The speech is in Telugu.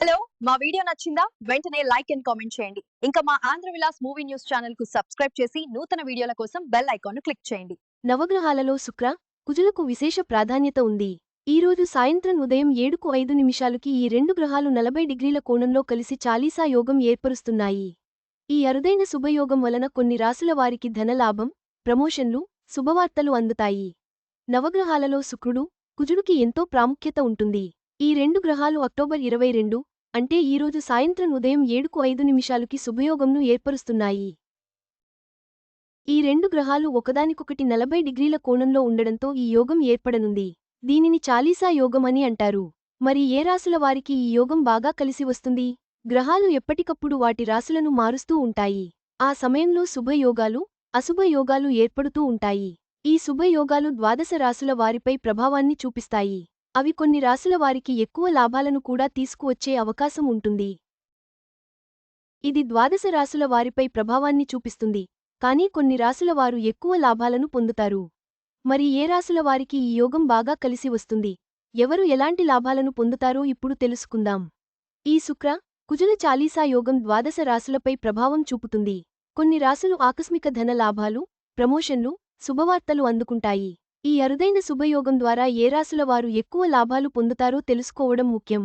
హలో మా వీడియో నచ్చిందా? వెంటనే లైక్ అండ్ కామెంట్ చేయండి. ఇంకా మా ఆంధ్ర విలాస్ మూవీ న్యూస్ ఛానల్కు సబ్స్క్రైబ్ చేసి నూతన వీడియోల కోసం బెల్ ఐకాన్ క్లిక్ చేయండి. నవగ్రహాలలో శుక్ర కుజులకు విశేష ప్రాధాన్యత ఉంది. ఈ రోజు సాయంత్రం ఉదయం ఏడుకు ఐదు నిమిషాలకి ఈ రెండు గ్రహాలు నలభై డిగ్రీల కోణంలో కలిసి చాలీసా యోగం ఏర్పరుస్తున్నాయి. ఈ అరుదైన శుభయోగం వలన కొన్ని రాసుల వారికి ధనలాభం ప్రమోషన్లు శుభవార్తలు అందుతాయి. నవగ్రహాలలో శుక్రుడు కుజుడికి ఎంతో ప్రాముఖ్యత ఉంటుంది. ఈ రెండు గ్రహాలు అక్టోబర్ ఇరవై రెండు అంటే ఈరోజు సాయంత్రం ఉదయం ఏడుకు ఐదు నిమిషాలుకి శుభయోగంను ఏర్పరుస్తున్నాయి. ఈ రెండు గ్రహాలు ఒకదానికొకటి నలభై డిగ్రీల కోణంలో ఉండడంతో ఈ యోగం ఏర్పడనుంది. దీనిని చాలీసా యోగం అని అంటారు. మరి ఏ రాసుల వారికి ఈ యోగం బాగా కలిసి వస్తుంది? గ్రహాలు ఎప్పటికప్పుడు వాటి రాసులను మారుస్తూ ఉంటాయి. ఆ సమయంలో శుభయోగాలు అశుభయోగాలు ఏర్పడుతూ ఉంటాయి. ఈ శుభయోగాలు ద్వాదశ రాసుల వారిపై ప్రభావాన్ని చూపిస్తాయి. అవి కొన్ని రాసుల వారికి ఎక్కువ లాభాలను కూడా తీసుకువచ్చే అవకాశం ఉంటుంది. ఇది ద్వాదశ రాసుల వారిపై ప్రభావాన్ని చూపిస్తుంది కానీ కొన్ని రాసుల వారు ఎక్కువ లాభాలను పొందుతారు. మరి ఏ రాసుల వారికి ఈ యోగం బాగా కలిసి వస్తుంది? ఎవరు ఎలాంటి లాభాలను పొందుతారో ఇప్పుడు తెలుసుకుందాం. ఈ శుక్ర కుజుల చాలీసా యోగం ద్వాదశ రాసులపై ప్రభావం చూపుతుంది. కొన్ని రాసులు ఆకస్మిక ధన లాభాలు ప్రమోషన్లు శుభవార్తలు అందుకుంటాయి. ఈ అరుదైన శుభయోగం ద్వారా ఏ రాశుల వారు ఎక్కువ లాభాలు పొందుతారో తెలుసుకోవడం ముఖ్యం.